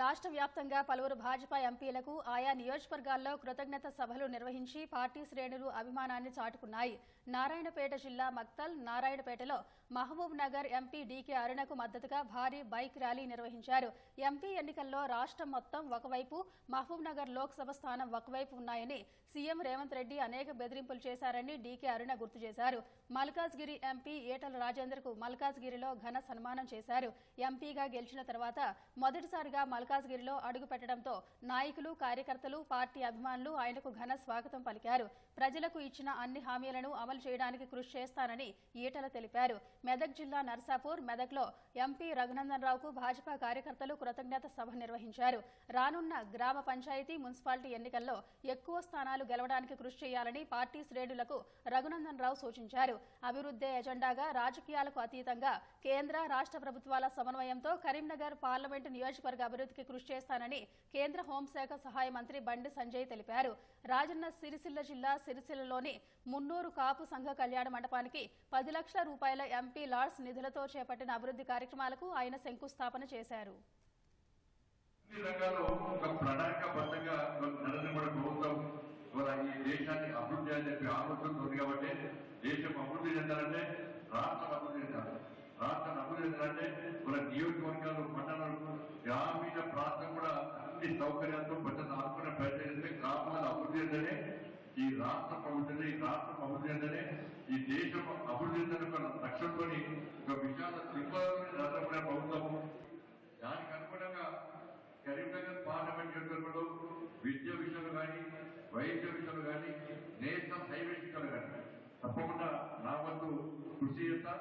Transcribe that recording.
రాష్ట్ర వ్యాప్తంగా పలువురు భాజపా ఎంపీలకు ఆయా నియోజకవర్గాల్లో కృతజ్ఞత సభలు నిర్వహించి పార్టీ శ్రేణులు అభిమానాన్ని చాటుకున్నాయి. నారాయణపేట జిల్లా మక్తల్ నారాయణపేటలో మహబూబ్ నగర్ ఎంపీ డీకే అరుణకు మద్దతుగా భారీ బైక్ ర్యాలీ నిర్వహించారు. ఎంపీ ఎన్నికల్లో రాష్ట్రం మొత్తం ఒకవైపు మహబూబ్ నగర్ లోక్సభ స్థానం ఒకవైపు ఉన్నాయని సీఎం రేవంత్ రెడ్డి అనేక బెదిరింపులు చేశారని డీకే అరుణ గుర్తు చేశారు. మల్కాజ్గిరి ఎంపీ ఏటల రాజేందర్కు మల్కాజ్గిరిలో ఘన సన్మానం చేశారు. ఎంపీగా గెలిచిన తర్వాత మొదటిసారిగా మల్కాజ్గిరిలో అడుగు పెట్టడంతో నాయకులు కార్యకర్తలు పార్టీ అభిమానులు ఆయనకు ఘన స్వాగతం పలికారు. ప్రజలకు ఇచ్చిన అన్ని హామీలను అమలు చేయడానికి కృషి చేస్తానని ఈటల తెలిపారు. మెదక్ జిల్లా నర్సాపూర్ మెదక్లో ఎంపీ రఘునందన్ రావుకు భాజపా కార్యకర్తలు కృతజ్ఞత సభ నిర్వహించారు. రానున్న గ్రామ పంచాయతీ మున్సిపాలిటీ ఎన్నికల్లో ఎక్కువ స్థానాలు గెలవడానికి కృషి చేయాలని పార్టీ శ్రేణులకు రఘునందన్ రావు సూచించారు. అభివృద్ధి ఎజెండాగా రాజకీయాలకు అతీతంగా కేంద్ర రాష్ట్ర ప్రభుత్వాల సమన్వయంతో కరీంనగర్ పార్లమెంటు నియోజకవర్గ అభివృద్ధికి కృషి చేస్తానని కేంద్ర హోంశాఖ సహాయ మంత్రి బండి సంజయ్ తెలిపారు. రాజన్న సిరిసిల్ల జిల్లా సిరిసిల్లలోని మున్నూరు కాపు సంఘ కళ్యాణ మండపానికి పది లక్షల రూపాయల ఎంపీ లార్డ్స్ నిధులతో చేపట్టిన అభివృద్ధి కార్యక్రమాలకు ఆయన శంకుస్థాపన చేశారు. ఈ దేశాన్ని అభివృద్ధి అని చెప్పి ఆలోచన ఉంది కాబట్టి దేశం అభివృద్ధి చెందాలంటే రాష్ట్రం అభివృద్ధి చెందాలి. అభివృద్ధి చెందాలంటే మన నియోజకవర్గాలు మండల గ్రామీణ ప్రాంతం కూడా అన్ని సౌకర్యాలతో ప్రజలు ఆదుకునే ప్రయత్నం చేస్తే గ్రామాలు అభివృద్ధి చెందనే ఈ రాష్ట్ర ప్రభుత్వం ఈ రాష్ట్రం అభివృద్ధి చెందనే ఈ దేశం అభివృద్ధి చెందడం లక్ష్యంతో ఒక విశాల త్రిపాలని రాష్ట్రపడే ప్రభుత్వం. దానికి అనుగుణంగా కరీంనగర్ పార్లమెంట్ ఎన్నికల్లో విద్య విషయాలు కానీ వైద్య విషయాలు కానీ నేషనల్ హైవే విషయాలు కానీ తప్పకుండా నా వంతు కృషి చేస్తా.